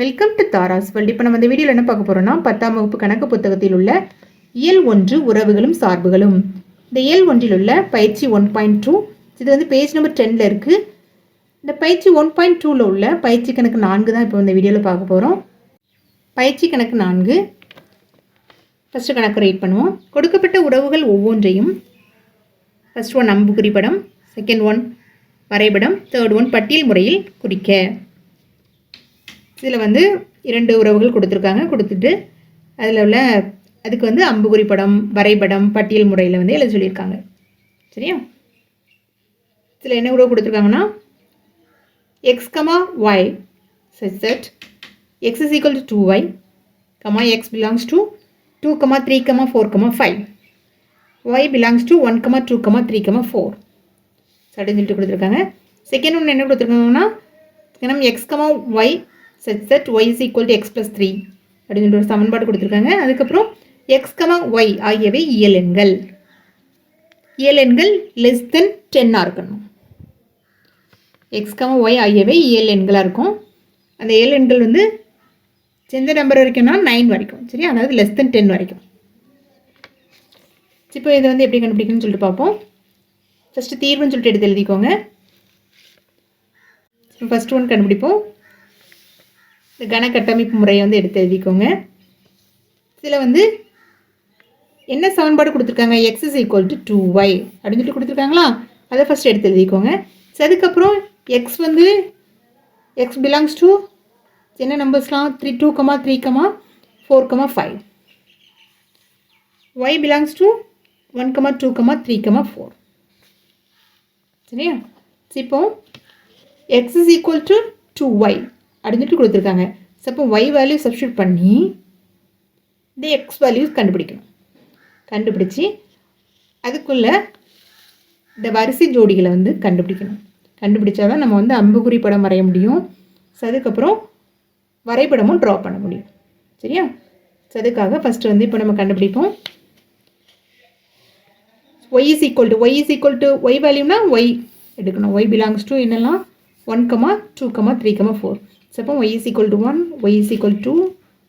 Welcome to Tara's world இப்போ நம்ம இந்த வீடியோவில் என்ன பார்க்க போகிறோம்னா பத்தாம் வகுப்பு கணக்கு புத்தகத்தில் உள்ள இயல் ஒன்று உறவுகளும் சார்புகளும். இந்த இயல் ஒன்றில் உள்ள பயிற்சி ஒன் பாயிண்ட் டூ இது வந்து பேஜ் நம்பர் டென்னில் இருக்குது இந்த பயிற்சி ஒன் பாயிண்ட் டூவில் உள்ள பயிற்சி கணக்கு நான்கு தான் இப்போ இந்த வீடியோவில் பார்க்க போகிறோம் பயிற்சி கணக்கு நான்கு. ஃபஸ்ட்டு கணக்கு ரீட் பண்ணுவோம். கொடுக்கப்பட்ட உறவுகள் ஒவ்வொன்றையும் ஃபஸ்ட் ஒன் அம்பு குறிப்படம் செகண்ட் ஒன் வரைபடம் தேர்ட் ஒன் பட்டியல் முறையில் குறிக்க. இதில் வந்து இரண்டு உறவுகள் கொடுத்துருக்காங்க. கொடுத்துட்டு அதில் உள்ள அதுக்கு வந்து அம்புகுறி படம் வரைபடம் பட்டியல் முறையில் வந்து எழுத சொல்லியிருக்காங்க. சரியா? இதில் என்ன உறவு கொடுத்துருக்காங்கன்னா x comma y such that x is equal to two y comma x belongs to two comma three comma four comma five y belongs to one comma two comma three comma four அப்படின்னு சொல்லிட்டு கொடுத்துருக்காங்க. Second ஒன்று என்ன கொடுத்துருக்காங்கன்னா x comma y such that y is equal to x plus three அப்படின்னு சொல்லிட்டு ஒரு சமன்பாடு கொடுத்துருக்காங்க. அதுக்கப்புறம் எக்ஸ் கமா ஒய் ஆகியவை இயல் எண்கள். இயல் எண்கள் லெஸ் தென் டென்னாக இருக்கணும். எக்ஸ் கமா ஒய் ஆகியவை இயல் எண்களாக இருக்கும். அந்த ஏழு எண்கள் வந்து எந்த நம்பர் வரைக்கும்னா நைன் வரைக்கும் சரியா? அதாவது லெஸ் தென் டென் வரைக்கும். இப்போ இதை வந்து எப்படி கண்டுபிடிக்கணும்னு சொல்லிட்டு பார்ப்போம். ஃபஸ்ட்டு தீர்வுன்னு சொல்லிட்டு எடுத்து எழுதிக்கோங்க. ஃபஸ்ட் ஒன் கண்டுபிடிப்போம். இந்த கன கட்டமைப்பு முறையை வந்து எடுத்து எழுதிக்கோங்க. சில வந்து என்ன சமன்பாடு கொடுத்துருக்காங்க? X is equal to two y அப்படின்னு சொல்லிட்டு கொடுத்துருக்காங்களா? அதை ஃபஸ்ட் எடுத்து எழுதிக்கோங்க. ஸோ அதுக்கப்புறம் எக்ஸ் வந்து எக்ஸ் பிலாங்ஸ் டு என்ன நம்பர்ஸ்லாம் three two comma three comma four comma five y belongs to one comma two comma three comma four சரியா? இப்போ x is equal to two y அப்படின்ட்டு கொடுத்துருக்காங்க. ஸோ அப்போ ஒய் வேல்யூ சப்ஸ்டியூட் பண்ணி இந்த X values கண்டுபிடிக்கணும். கண்டுபிடிச்சி அதுக்குள்ளே இந்த வரிசை ஜோடிகளை வந்து கண்டுபிடிக்கணும். கண்டுபிடிச்சா தான் நம்ம வந்து அம்புகுறி படம் வரைய முடியும். ஸோ அதுக்கப்புறம் வரைபடமும் ட்ரா பண்ண முடியும். சரியா? ஸோ அதுக்காக ஃபஸ்ட்டு வந்து இப்போ நம்ம கண்டுபிடிப்போம். Y is equal to Y is equal to Y வேல்யூனா Y எடுக்கணும். ஒய் பிலாங்ஸ் டு என்னெல்லாம்? One comma two comma three comma four so அப்போ y is equal to one Y is equal two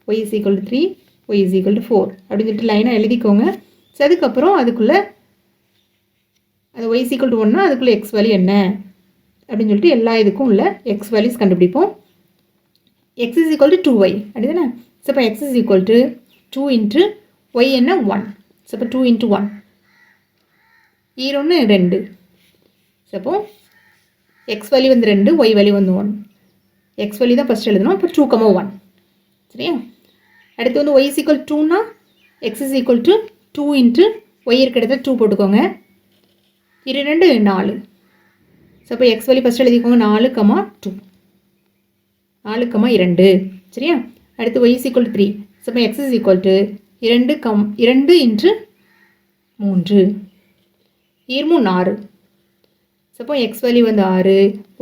Y is equal to three Y is equal to four அப்படின்னு சொல்லிட்டு லைனாக எழுதிக்கோங்க. So அதுக்கப்புறம் அதுக்குள்ளே அது Y is equal to ஒன்னா அதுக்குள்ளே எக்ஸ் வேல்யூ என்ன? அப்படின்னு சொல்லிட்டு எல்லா இதுக்கும் உள்ள எக்ஸ் வேல்யூஸ் கண்டுபிடிப்போம். X is equal to two y அப்படிதானே? ஸோ இப்போ x is equal to two into y என்ன? ஒன் ஸோ இப்போ டூ இன்ட்டு ஒன் ஈரோன்னு ரெண்டு. ஸோ அப்போ எக்ஸ் வேல்யூ வந்து ரெண்டு ஒய் வேல்யூ வந்து ஒன் எக்ஸ் வேல்யூ தான் ஃபஸ்ட் எழுதணும். இப்போ டூ கமோ ஒன் சரியா? அடுத்து வந்து ஒய் இஸ் ஈக்குவல் டூனா x is equal to two into y இருக்க இடத்துல டூ போட்டுக்கோங்க. இரு ரெண்டு நாலு. ஸோ அப்போ எக்ஸ் வேல்யூ ஃபஸ்ட் எழுதிக்கோங்க. நாலு கமா டூ நாலு கமா இரண்டு. சரியா? அடுத்து y is equal three so அப்போ எக்ஸ் இஸ் ஈக்குவல் டு இரண்டு கம் இரண்டு இன்ட்டு மூன்று. ஈர்மூணு ஆறு சப்போ எக்ஸ் வேல்யூ வந்து ஆறு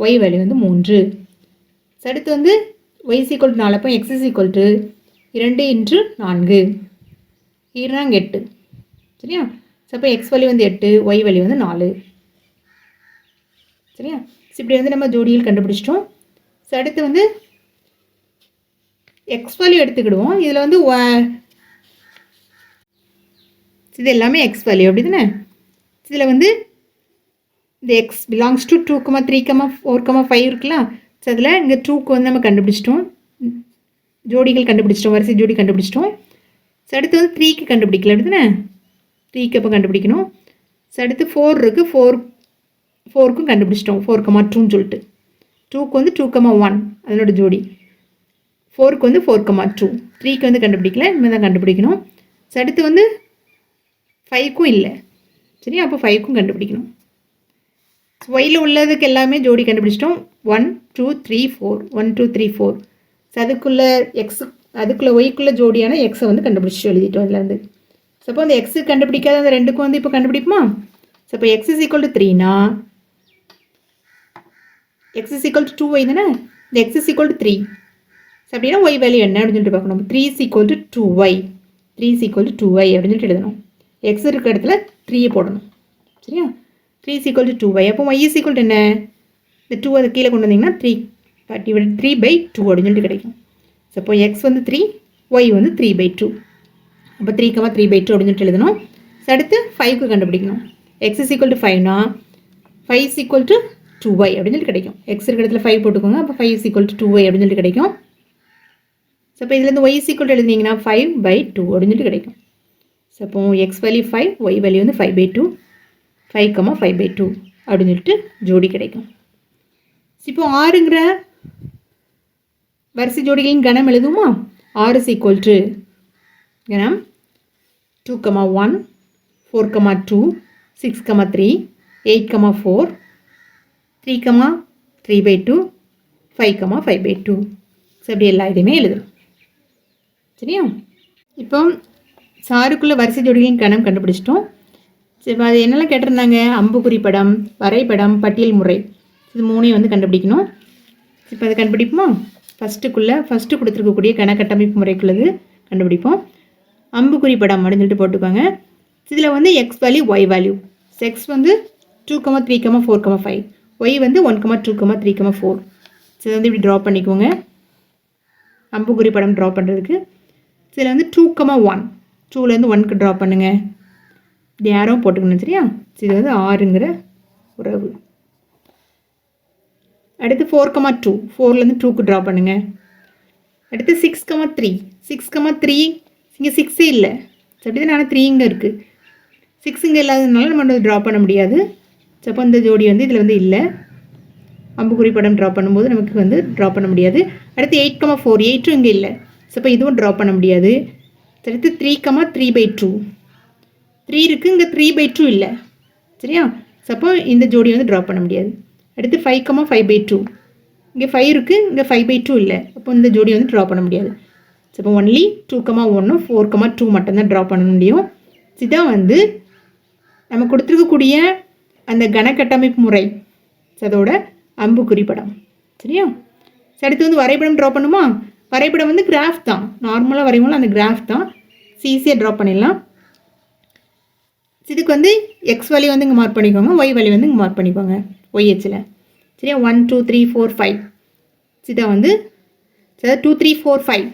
ஒய் வேல்யூ வந்து மூன்று. அடுத்து வந்து ஒய்ஸ் ஈக்குவல் டு நாலு அப்போ எக்ஸ் இஸ் ஈக்குவல் டு இரண்டு இன்று நான்கு. ஈர்னாங்க எட்டு. சரியா? அப்போ எக்ஸ் வழி வந்து எட்டு ஒய் வழி வந்து நாலு. சரியா? So, இப்படி வந்து நம்ம ஜோடியில் கண்டுபிடிச்சிட்டோம். ஸோ அடுத்து வந்து எக்ஸ் வேல்யூ எடுத்துக்கிடுவோம். இதில் வந்து ஒ- இது எல்லாமே எக்ஸ் வேல்யூ அப்படி தானே இதில் வந்து இந்த x belongs to two comma three comma four comma five இருக்குல்ல? ஸோ அதில் இங்கே டூக்கு வந்து நம்ம கண்டுபிடிச்சிட்டோம். ஜோடிகள் கண்டுபிடிச்சிட்டோம் வரிசை ஜோடி கண்டுபிடிச்சிட்டோம். ஸோ அடுத்து வந்து த்ரீக்கு கண்டுபிடிக்கல அப்படி த்ரீக்கு அப்போ கண்டுபிடிக்கணும். ஸோ அடுத்து ஃபோர் இருக்குது ஃபோர் ஃபோருக்கும் கண்டுபிடிச்சிட்டோம். ஃபோர் கமா டூன்னு சொல்லிட்டு. டூக்கு வந்து டூ கமா ஒன் அதனோட ஜோடி. ஃபோருக்கு வந்து ஃபோர் கமா டூ த்ரீக்கு வந்து கண்டுபிடிக்கல இனிமேல் தான் கண்டுபிடிக்கணும். ஸோ அடுத்து வந்து ஃபைவ்க்கும் இல்லை. சரி அப்போ ஃபைவ்க்கும் கண்டுபிடிக்கணும். ஒயில் உள்ளதுக்கு எல்லாமே ஜோடி கண்டுபிடிச்சிட்டோம். One two three four one two three four so அதுக்குள்ளே எக்ஸ் அதுக்குள்ளே ஒய்க்குள்ளே ஜோடியான எக்ஸை வந்து கண்டுபிடிச்சிட்டு எழுதிட்டோம் இதுலேருந்து ஸோ அப்போ அந்த எக்ஸு கண்டுபிடிக்காத அந்த ரெண்டுக்கும் வந்து இப்போ கண்டுபிடிப்போமா? ஸோ இப்போ X is equal to த்ரீனா x is equal to two y தானே? இந்த x is equal to three so அப்படின்னா ஒய் வேல்யூ என்ன அப்படின்னு சொல்லிட்டு பார்க்கணும். Three is equal to two y three is equal to two y அப்படின்னு சொல்லிட்டு எழுதணும். எக்ஸ் இருக்கிற இடத்துல த்ரீயை போடணும். சரியா? Three is equal to two y அப்போ ஒய் இஸ் டு என்ன? இந்த டூ அதை கீழே கொண்டு வந்தீங்கன்னா three divide three by two அப்படின்னு சொல்லிட்டு கிடைக்கும். அப்போ எக்ஸ் வந்து த்ரீ ஒய் வந்து த்ரீ பை டூ அப்போ three comma three by two அப்படின்னு சொல்லிட்டு எழுதணும். அடுத்து ஃபைவ்க்கு கண்டுபிடிக்கணும். X is equal to ஃபைவ்னா five is equal to two y அப்படின்னு சொல்லி கிடைக்கும். எக்ஸ் இருக்கிற இடத்துல ஃபைவ் போட்டுக்கோங்க. அப்போ five is equal to two y அப்படின்னு சொல்லிட்டு கிடைக்கும். ஸோ இப்போ இதுலேருந்து y is equal five by two அப்படின்னு சொல்லிட்டு கிடைக்கும். ஸோ அப்போ x value five y value வந்து five by two five comma five by two அப்படின்னு சொல்லிட்டு ஜோடி கிடைக்கும். இப்போ ஆறுங்கிற வரிசை ஜோடிகளின் கணம் எழுதுமா ஆறு இஸ் ஈக்குவல் டு கணம் two comma one four comma two six comma three eight comma four three comma three by two five comma five by two so அப்படி எல்லா இதையுமே எழுதணும் சரியா? இப்போ சாருக்குள்ளே வரிசை ஜோடிகளின் கணம் கண்டுபிடிச்சிட்டோம். சரி இப்போ அது என்னெல்லாம் கேட்டிருந்தாங்க? அம்புக்குறி படம் வரைபடம் பட்டியல் முறை. இது மூணையும் வந்து கண்டுபிடிக்கணும். இப்போ அதை கண்டுபிடிப்போமா? ஃபஸ்ட்டுக்குள்ளே ஃபஸ்ட்டு கொடுத்துருக்கக்கூடிய கணக்கட்டமைப்பு முறைக்குள்ளது கண்டுபிடிப்போம். அம்புக்குறி படம் அப்படின்னு சொல்லிட்டு போட்டுக்கோங்க இதில் வந்து x value y value x வந்து two comma three comma four comma five y வந்து one comma two comma three comma four இதை வந்து இப்படி ட்ரா பண்ணிக்கோங்க. அம்புக்குறி படம் ட்ரா பண்ணுறதுக்கு இதில் வந்து டூ கமா ஒன் டூலேருந்து ஒன்க்கு ட்ரா பண்ணுங்கள் இப்படி யாரோ போட்டுக்கணும் சரியா? இது வந்து ஆறுங்கிற உறவு. அடுத்து ஃபோர் கமா டூ ஃபோர்லேருந்து டூக்கு ட்ரா பண்ணுங்கள் அடுத்து six comma three six comma three இங்கே சிக்ஸே இல்லை. அப்படி தான் நான் த்ரீ இங்கே இருக்குது சிக்ஸ் இங்கே இல்லாததுனால நம்ம வந்து ட்ரா பண்ண முடியாது. அப்போ அந்த ஜோடி வந்து இதில் வந்து இல்லை. அம்புக்குறி படம் ட்ரா பண்ணும்போது நமக்கு வந்து ட்ரா பண்ண முடியாது. அடுத்து எயிட் கமா ஃபோர் எயிட்டும் இங்கே இல்லை. ஸோ அப்போ இதுவும் ட்ரா பண்ண முடியாது. அடுத்து three comma three by two three இருக்குது இங்கே த்ரீ பை டூ இல்லை. சரியா? சப்போ இந்த ஜோடி வந்து ட்ரா பண்ண முடியாது. அடுத்து five comma five by two இங்கே ஃபைவ் இருக்குது இங்கே ஃபைவ் பை டூ இல்லை. அப்போ இந்த ஜோடி வந்து ட்ரா பண்ண முடியாது. சப்போ ஒன்லி டூ கமா ஒன்றும் ஃபோர் கமா டூ மட்டும்தான் ட்ரா பண்ண முடியும். இதுதான் வந்து நம்ம கொடுத்துருக்கக்கூடிய அந்த கணக்கட்டமைப்பு முறை. அதோட அம்பு குறிப்படம். சரியா? அடுத்து வந்து வரைபடம் ட்ரா பண்ணுமா? வரைபடம் வந்து கிராஃப் தான். நார்மலாக வரைவோம்ல அந்த கிராஃப் தான். ஈஸியாக ட்ரா பண்ணிடலாம். இதுக்கு வந்து எக்ஸ் வேல்யூ வந்து இங்கே மார்க் பண்ணிக்கோங்க ஒய் வேல்யூ வந்து இங்கே மார்க் பண்ணிக்கோங்க ஒய்ஹெச்சில் சரியா? One two three four five சிதா வந்து சரி two three four five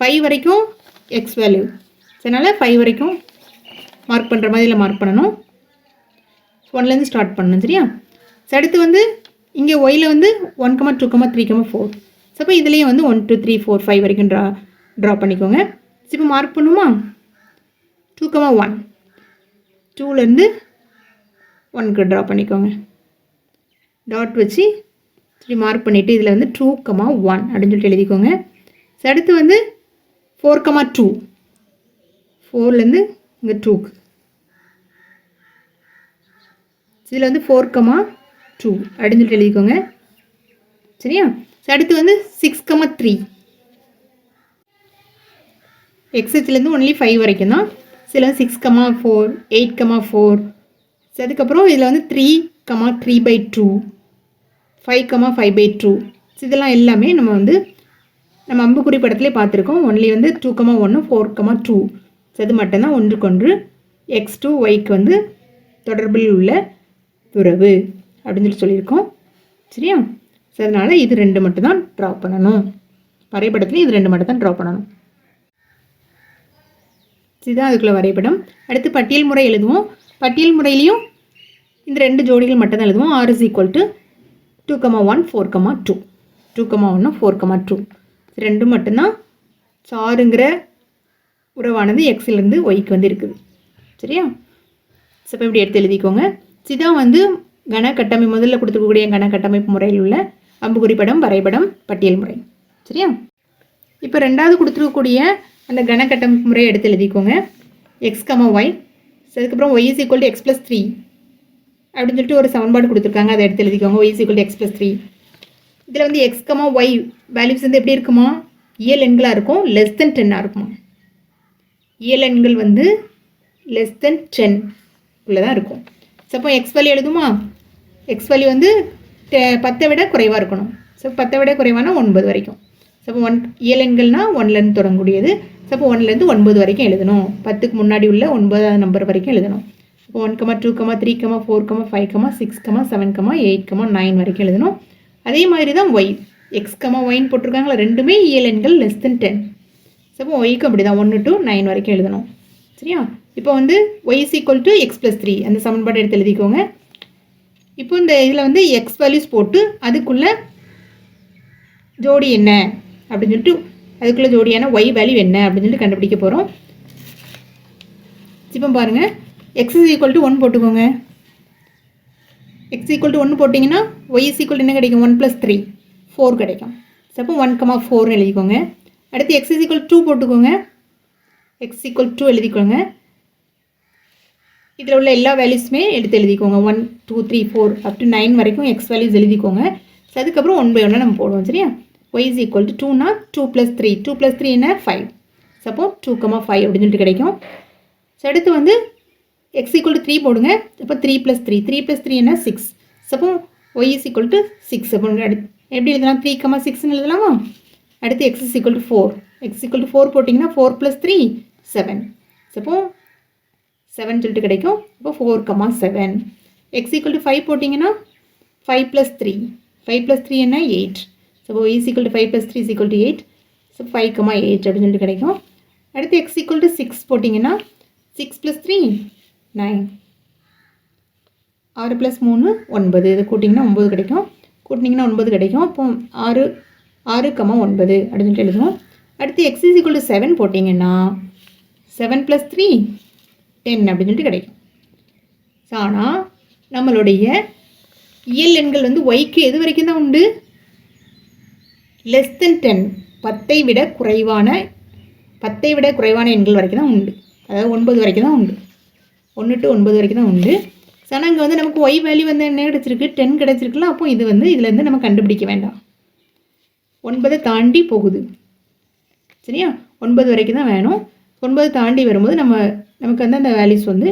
five வரைக்கும் எக்ஸ் வேல்யூ அதனால் ஃபைவ் வரைக்கும் மார்க் பண்ணுற மாதிரி இதில் மார்க் பண்ணணும் ஒன்லேருந்து ஸ்டார்ட் பண்ணணும் சரியா? அடுத்து வந்து இங்கே ஒயில் வந்து one comma two comma three comma four so அப்போ இதுலேயும் வந்து one two three four five வரைக்கும் ட்ரா ட்ரா பண்ணிக்கோங்க. இப்போ மார்க் பண்ணுமா? டூ கமா ஒன் டூலேருந்து ஒன்க்கு ட்ரா பண்ணிக்கோங்க. டாட் வச்சு இப்படி மார்க் பண்ணிவிட்டு இதில் வந்து டூ கமா ஒன் அப்படின்னு சொல்லிட்டு எழுதிக்கோங்க. அடுத்து வந்து ஃபோர் கமா டூ ஃபோர்லேருந்து இங்கே டூக்கு இதில் வந்து ஃபோர் கமா டூ அப்படின்னு சொல்லிட்டு எழுதிக்கோங்க. சரியா? அடுத்து வந்து சிக்ஸ் கமா த்ரீ எக்ஸஸ்லேருந்து ஒன்லி ஃபைவ் வரைக்கும் தான் சில six comma four eight comma four அதுக்கப்புறம் இதில் வந்து three comma three by two five comma five by two இதெல்லாம் எல்லாமே நம்ம வந்து நம்ம அம்புக்குறி படத்துலேயே பார்த்துருக்கோம். ஒன்லி வந்து டூ கமா ஒன்று ஃபோர் கமா டூ அது மட்டும்தான் ஒன்றுக்கொன்று எக்ஸ் டூ ஒய்க்கு வந்து தொடர்பில் உள்ள உறவு அப்படின்னு சொல்லி சொல்லியிருக்கோம். சரியா? ஸோ அதனால் இது ரெண்டு மட்டும் தான் ட்ரா பண்ணணும். வரைபடத்துலேயும் இது ரெண்டு மட்டும் தான் ட்ரா பண்ணணும். இதுதான் அதுக்குள்ளே வரைபடம். அடுத்து பட்டியல் முறை எழுதுவோம். பட்டியல் முறையிலையும் இந்த ரெண்டு ஜோடிகள் மட்டும் தான் எழுதுவோம் R is equal to two comma one four comma two two comma ஒன்று ஃபோர் கமா டூ ரெண்டும் மட்டும்தான். சாருங்கிற உறவானது எக்ஸ்லேருந்து ஒய்க்கு வந்து இருக்குது சரியா? ஸோ இப்போ இப்படி எடுத்து எழுதிக்கோங்க. இதுதான் வந்து கன கட்டமைப்பு முதல்ல கொடுத்துருக்கக்கூடிய கன கட்டமைப்பு முறையில் உள்ள அம்புகுறி படம் வரைபடம் பட்டியல் முறை. சரியா? இப்போ ரெண்டாவது கொடுத்துருக்கக்கூடிய அந்த கணக்கட்டம் முறை முறையை எடுத்து எழுதிக்கோங்க. எக்ஸ் கமா ஒய் அதுக்கப்புறம் y is equal to x plus three அப்படின்னு சொல்லிட்டு ஒரு சமன்பாடு கொடுத்துருக்காங்க. அதை எடுத்து எழுதிக்கோங்க. Y is equal to x plus three இதில் வந்து எக்ஸ் கமா ஒய் வேல்யூஸ் வந்து எப்படி இருக்குமா? இயல் எண்களாக இருக்கும். லெஸ் தென் டென்னாக இருக்குமா? இயல் எண்கள் வந்து லெஸ் தென் டென் உள்ள தான் இருக்கும் சப்போ எக்ஸ் வேல்யூ எழுதுமா? எக்ஸ் வேல்யூ வந்து டெ- பத்தை விட குறைவாக இருக்கணும். ஸோ பத்தை விட குறைவானா ஒன்பது வரைக்கும். ஸோ ஒன் இயல் எண்கள்னால் ஒன்லேருந்து தொடங்கக்கூடியது. அப்போ ஒன்லேருந்து ஒன்பது வரைக்கும் எழுதணும். பத்துக்கு முன்னாடி உள்ள ஒன்பதாவது நம்பர் வரைக்கும் எழுதணும். இப்போ one comma two comma three comma four comma five comma six comma seven comma eight comma nine வரைக்கும் எழுதணும். அதே மாதிரி தான் ஒய் எக்ஸ் கமா ஒயின்னு போட்டிருக்காங்களா? ரெண்டுமே இயல் எண்கள் லெஸ் தென் டென் சப்போ ஒய்க்கு அப்படி தான் ஒன்று டு நைன் வரைக்கும் எழுதணும். சரியா? இப்போ வந்து y is equal to x plus three அந்த சமன்பாடு எடுத்து எழுதிக்கோங்க. இப்போ இந்த இதில் வந்து எக்ஸ் வேல்யூஸ் போட்டு அதுக்குள்ளே ஜோடி என்ன? அப்படின்னு சொல்லிட்டு அதுக்குள்ளே ஜோடியான ஒய் வேல்யூ என்ன அப்படின்னு சொல்லிட்டு கண்டுபிடிக்க போகிறோம் இப்போ பாருங்கள் x is equal to one போட்டுக்கோங்க. எக்ஸ் ஈக்குவல் டு ஒன்று போட்டிங்கன்னா ஒய் இஸ் ஈக்குவல் என்ன கிடைக்கும்? ஒன் ப்ளஸ் த்ரீ ஃபோர் கிடைக்கும். அப்போ ஒன் கமா ஃபோர்னு எழுதிக்கோங்க. அடுத்து எக்ஸ் இஸ் ஈக்குவல் டூ போட்டுக்கோங்க. எக்ஸ் ஈக்குவல் டூ எழுதிக்கோங்க. இதில் உள்ள எல்லா வேல்யூஸுமே எடுத்து எழுதிக்கோங்க. One two three four up to nine வரைக்கும் எக்ஸ் வேல்யூஸ் எழுதிக்கோங்க. ஸோ அதுக்கப்புறம் ஒன் பை ஒன்னாக நம்ம போடுவோம் சரியா? ஒய் இஸ் ஈக்குவல் டு டூனா two plus three two plus three என்ன? ஃபைவ் சப்போ டூ கமா ஃபைவ் அப்படின்னு சொல்லிட்டு கிடைக்கும். ஸோ அடுத்து வந்து எக்ஸ் ஈக்குவல் டு த்ரீ போடுங்க. அப்போ three plus three three plus three என்ன? Six சப்போ y is equal to six அப்போ அடுத்து எப்படி எழுதலாம்? த்ரீ கமா சிக்ஸ்னு எழுதலாமா? அடுத்து x is equal to four x equal to four போட்டிங்கன்னா ஃபோர் ப்ளஸ் த்ரீ செவன் சப்போ செவன் சொல்லிட்டு கிடைக்கும். இப்போ four comma seven x equal to five போட்டிங்கன்னா five plus three five plus three என்ன? Eight so is equal to five plus three equal to eight so five comma eight அப்படின்னு சொல்லிட்டு கிடைக்கும். அடுத்து எக்ஸ் ஈக்குவல் டு சிக்ஸ் போட்டிங்கன்னா six plus three nine ஆறு ப்ளஸ் மூணு ஒன்பது. இது கூட்டிங்கன்னா ஒம்பது கிடைக்கும். கூட்டினீங்கன்னா ஒன்பது கிடைக்கும். அப்போ ஆறு ஆறு கமா ஒன்பது அப்படின்னு சொல்லிட்டு எழுதணும் அடுத்து x is equal to seven போட்டிங்கன்னா செவன் ப்ளஸ் த்ரீ டென் அப்படின்னு சொல்லிட்டு கிடைக்கும். ஸோ ஆனால் நம்மளுடைய இயல் எண்கள் வந்து ஒய்க்கு எது வரைக்கும் தான் உண்டு? லெஸ் தென் டென் பத்தை விட குறைவான பத்தை விட குறைவான எண்கள் வரைக்கும் தான் உண்டு. அதாவது ஒன்பது வரைக்கும் தான் உண்டு. ஒன்று டு ஒன்பது வரைக்கும் தான் உண்டு. ஸோ ஆனால் இங்கே வந்து நமக்கு ஒய் வேல்யூ வந்து என்ன கிடச்சிருக்கு? டென் கிடச்சிருக்குல்ல அப்போ இது வந்து இதுலேருந்து நம்ம கண்டுபிடிக்க வேண்டாம். ஒன்பதை தாண்டி போகுது. சரியா? ஒன்பது வரைக்கும் தான் வேணும். ஒன்பது தாண்டி வரும்போது நம்ம நமக்கு வந்து அந்த வேல்யூஸ் வந்து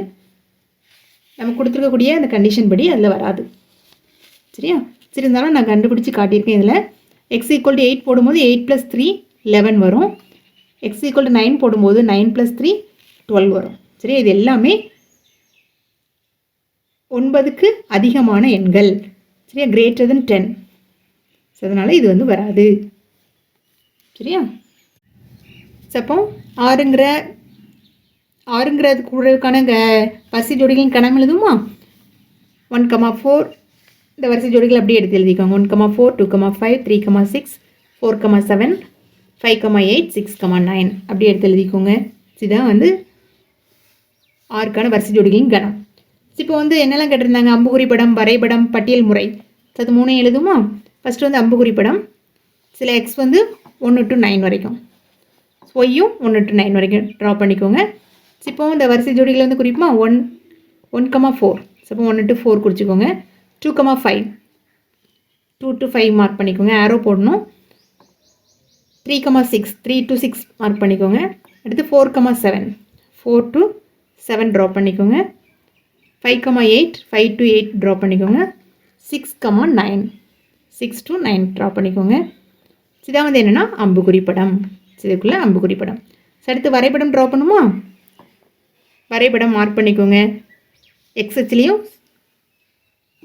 நம்ம கொடுத்துருக்கக்கூடிய அந்த கண்டிஷன் படி அதில் வராது. சரியா? சரி இருந்தாலும் நான் கண்டுபிடிச்சி காட்டியிருக்கேன் இதில். எக்ஸ் ஈக்குவல் டு எயிட் போடும்போது எயிட் ப்ளஸ் த்ரீ லெவன் வரும். எக்ஸ் ஈக்குவல் டு நைன் போடும்போது நைன் ப்ளஸ் த்ரீ டுவெல் வரும். சரி இது எல்லாமே ஒன்பதுக்கு அதிகமான எண்கள். சரியா? கிரேட்டர் தென் டென் ஸோ அதனால் இது வந்து வராது. சரியா? சப்போ ஆறுங்கிற ஆறுங்கிறது கூடக்கான க பசி ஜோடிகளின் கணம் எழுதுமா? ஒன் கமா ஃபோர் இந்த வரிசை ஜோடிகள் அப்படியே எடுத்து எழுதிக்கோங்க. One comma four two comma five three comma six four comma seven five comma eight six comma nine அப்படியே எடுத்து எழுதிக்கோங்க. இதுதான் வந்து ஆறுக்கான வரிசை ஜோடிகளின் கணம். இப்போ வந்து என்னெல்லாம் கேட்டிருந்தாங்க? அம்புகுறி படம் வரைபடம் பட்டியல் முறை. அது மூணையும் எழுதுமா ஃபஸ்ட்டு வந்து அம்புகுறி படம் சில எக்ஸ் வந்து ஒன்று டு நைன் வரைக்கும். ஒய்யும் ஒன்று டு நைன் வரைக்கும் ட்ரா பண்ணிக்கோங்க. இப்போ இந்த வரிசை ஜோடிகளை வந்து குறிப்போமா ஒன் ஒன் கமா ஃபோர் இப்போ ஒன்று to four குறிச்சிக்கோங்க. Two comma five two to five mark பண்ணிக்கோங்க. ஆரோ போடணும். Three comma six three to six mark பண்ணிக்கோங்க. அடுத்து four comma seven four to seven draw பண்ணிக்கோங்க. Five comma eight five to eight draw பண்ணிக்கோங்க. Six comma nine six to nine draw பண்ணிக்கோங்க. இதான் வந்து என்னென்னா அம்புக்குறி படம் இதுக்குள்ளே அம்புக்குறி படம் அடுத்து வரைபடம் ட்ரா பண்ணுமா? வரைபடம் மார்க் பண்ணிக்கோங்க. எக்ஸ்எச்லேயும்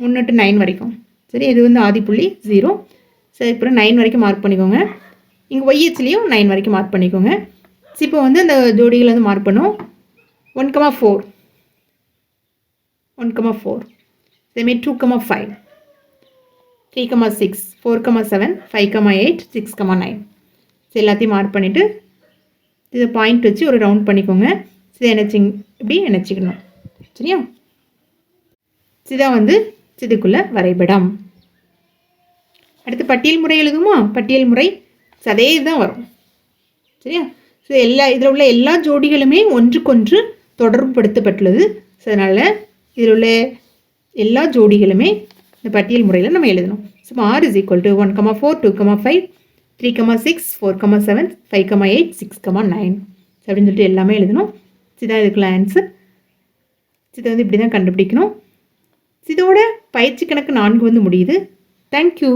ஒன்று டு நைன் வரைக்கும். சரி இது வந்து ஆதிப்புள்ளி ஜீரோ சரி அப்புறம் நைன் வரைக்கும் மார்க் பண்ணிக்கோங்க. இங்கே ஒய்ஹெச்லேயும் நைன் வரைக்கும் மார்க் பண்ணிக்கோங்க. ஸோ இப்போ வந்து அந்த ஜோடிகள் வந்து மார்க் பண்ணும் one comma four one comma four இதேமாரி two comma five three comma six four comma seven five comma eight six comma nine எல்லாத்தையும் மார்க் பண்ணிவிட்டு இதை பாயிண்ட் வச்சு ஒரு ரவுண்ட் பண்ணிக்கோங்க. இதை இணைச்சிங் இப்படி இணைச்சிக்கணும். சரியா? இதான் வந்து இதுக்குள்ள வரைபடம். அடுத்து பட்டியல் முறை எழுதுமா பட்டியல் முறை சதே அதே இதுதான் வரும். சரியா? ஸோ எல்லா இதில் உள்ள எல்லா ஜோடிகளுமே ஒன்றுக்கொன்று தொடர்புபடுத்தப்பட்டுள்ளது. ஸோ அதனால் இதில் உள்ள எல்லா ஜோடிகளுமே இந்த பட்டியல் முறையில் நம்ம எழுதணும். So R is equal to one comma four two comma five three comma six four comma seven five comma eight six comma nine அப்படின்னு சொல்லிட்டு எல்லாமே எழுதணும். இதுதான் இதுக்குள்ள ஆன்சர் இதை வந்து இப்படி தான் கண்டுபிடிக்கணும். இதோட பயிற்சி கணக்கு நான்கு வந்து முடியுது. தேங்க்யூ